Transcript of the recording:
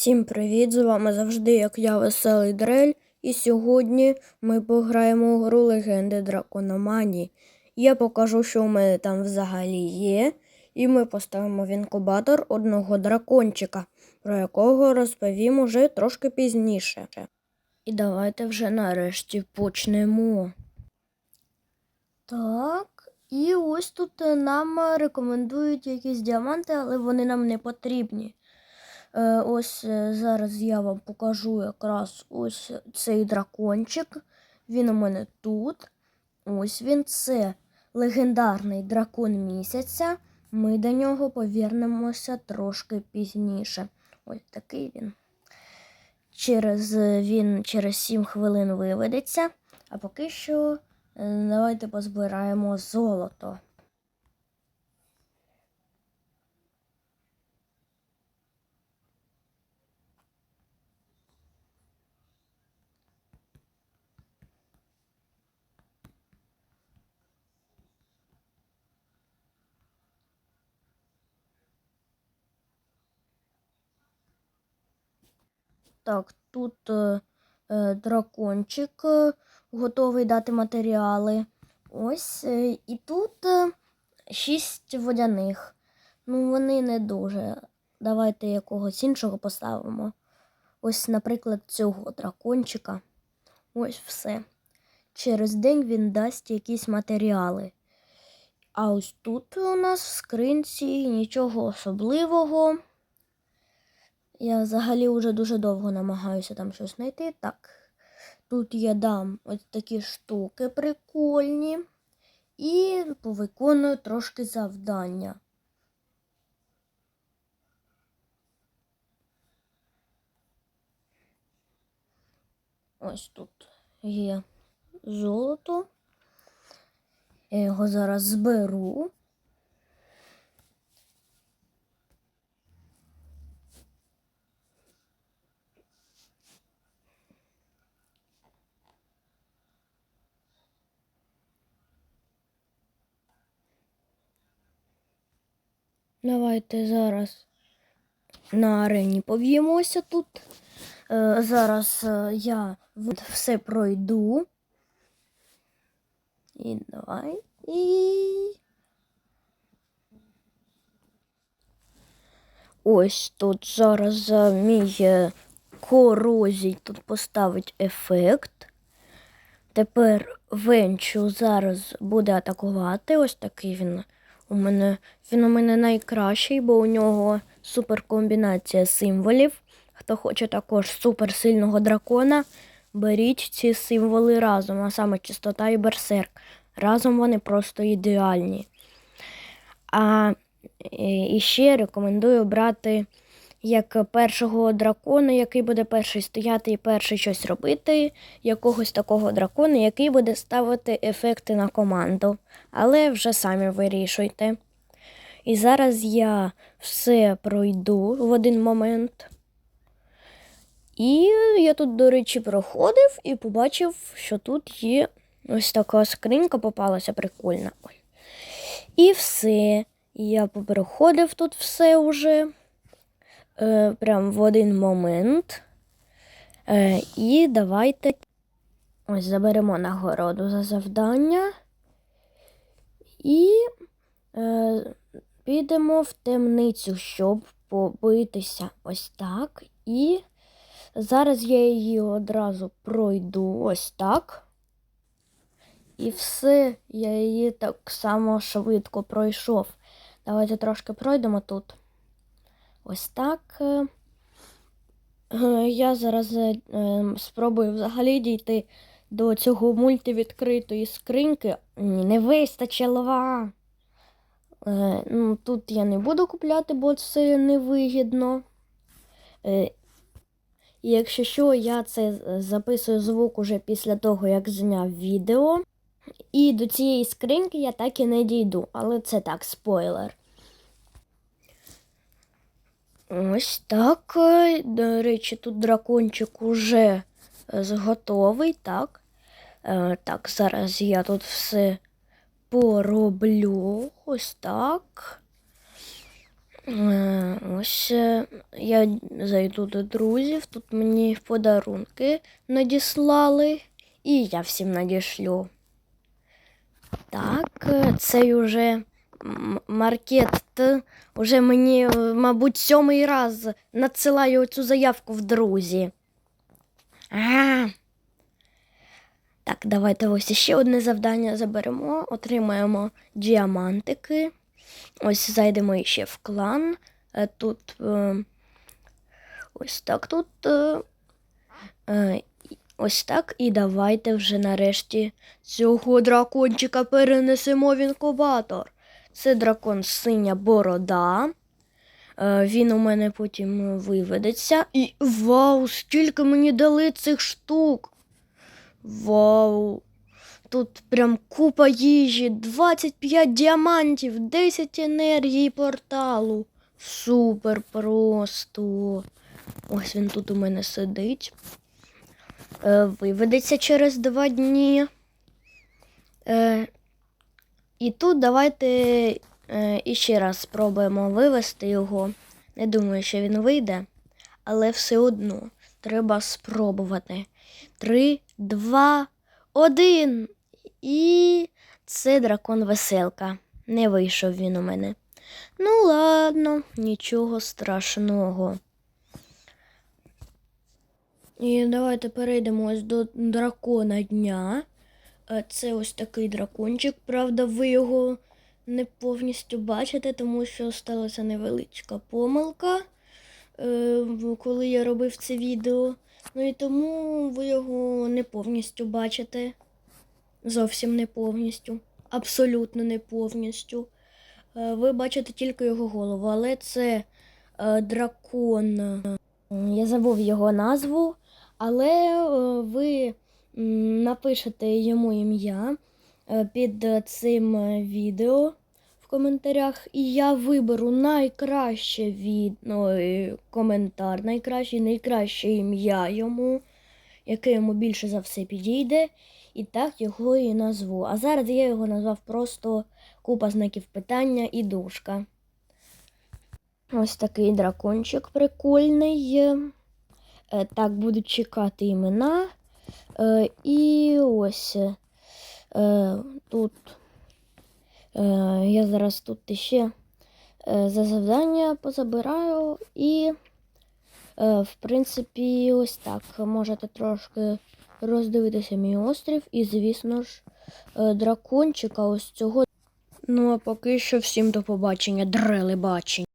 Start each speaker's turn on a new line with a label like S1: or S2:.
S1: Всім привіт! З вами завжди, як я, веселий Дрель. І сьогодні ми пограємо у гру легенди Дракономанії. Я покажу, що у мене там взагалі є. І ми поставимо в інкубатор одного дракончика, про якого розповім уже трошки пізніше. І давайте вже нарешті почнемо. Так, і ось тут нам рекомендують якісь діаманти, але вони нам не потрібні. Е, ось е, зараз я вам покажу якраз ось цей дракончик. Він у мене тут. Ось він. Це легендарний дракон місяця. Ми до нього повернемося трошки пізніше. Ось такий він. Через е, він через 7 хвилин виведеться. А поки що давайте позбираємо золото. Так, тут е, е, дракончик е, готовий дати матеріали. Ось. Е, і тут е, шість водяних. Ну, вони не дуже. Давайте якогось іншого поставимо. Ось, наприклад, цього дракончика. Ось все. Через день він дасть якісь матеріали. А ось тут у нас в скринці нічого особливого. Я взагалі вже дуже довго намагаюся там щось знайти. Так, тут я дам ось такі штуки прикольні і повиконую трошки завдання. Ось тут є золото. Я його зараз зберу. Давайте зараз на арені поб'ємося тут. Е, зараз е, я все пройду. І давай. І. Ось тут зараз мій корозій тут поставить ефект. Тепер Венчу зараз буде атакувати. Ось такий він у мене. Він у мене найкращий, бо у нього суперкомбінація символів. Хто хоче також суперсильного дракона, беріть ці символи разом, а саме чистота і берсерк. Разом вони просто ідеальні. А е, і ще рекомендую брати як першого дракона, який буде перший стояти і перший щось робити, якогось такого дракона, який буде ставити ефекти на команду. Але вже самі вирішуйте. І зараз я все пройду в один момент. І я тут, до речі, проходив і побачив, що тут є ось така скринька попалася прикольна. І все. Я попереходив тут все вже. Е, прям в один момент. Е, і давайте ось заберемо нагороду за завдання. І е, підемо в темницю, щоб побитися ось так. І зараз я її одразу пройду ось так. І все, я її так само швидко пройшов. Давайте трошки пройдемо тут. Ось так. Е, е, Я зараз е, е, спробую взагалі дійти до цього мультивідкритої скриньки. Не вистачило. Ну, Тут я не буду купляти, бо це невигідно. І якщо що, я це записую звук уже після того, як зняв відео. І до цієї скриньки я так і не дійду, але це так, спойлер. Ось так. е, До речі, тут дракончик уже е, готовий, так. Е, Так, зараз я тут все пороблю. Ось так. Ось я зайду до друзів, тут мені подарунки надіслали, і я всім надішлю. Так, е, цей уже маркет уже мені, е, мабуть, сьомий раз надсилає цю заявку в друзі. А. Так, давайте ось ще одне завдання заберемо, отримаємо діамантики. Ось зайдемо ще в клан. Е, Тут е, ось так тут. Ось так. І давайте вже нарешті цього дракончика перенесемо в інкубатор. Це дракон синя борода. Е, Він у мене потім виведеться. І вау, скільки мені дали цих штук! Вау! Тут прям купа їжі, 25 діамантів, 10 енергії порталу. Супер просто. Ось він тут у мене сидить. Е, виведеться через два дні. Е, і тут давайте е, іще раз спробуємо вивести його. Не думаю, що він вийде, але все одно треба спробувати. Три, два, один. І це дракон веселка. Не вийшов він у мене. Ну, ладно, нічого страшного. І давайте перейдемо ось до дракона дня. Це ось такий дракончик. Правда, ви його не повністю бачите, тому що сталася невеличка помилка, е, коли я робив це відео. Ну і тому ви його не повністю бачите. Зовсім не повністю. Абсолютно не повністю. Е, Ви бачите тільки його голову, але це е, дракон. Я забув його назву, але ви напишете йому ім'я е, під е, цим е, відео в коментарях, і я виберу найкраще від... ну, коментар, найкраще, найкраще ім'я йому, яке йому більше за все підійде. І так його і назву. А зараз я його назвав просто купа знаків питання і дужка. Ось такий дракончик прикольний. Так, буду чекати імена. Е, І ось е, тут е, я зараз тут ще за завдання позабираю і, в принципі, ось так. Можете трошки роздивитися мій острів і, звісно ж, дракончика ось цього. Ну, а поки що всім до побачення, дрели бачень.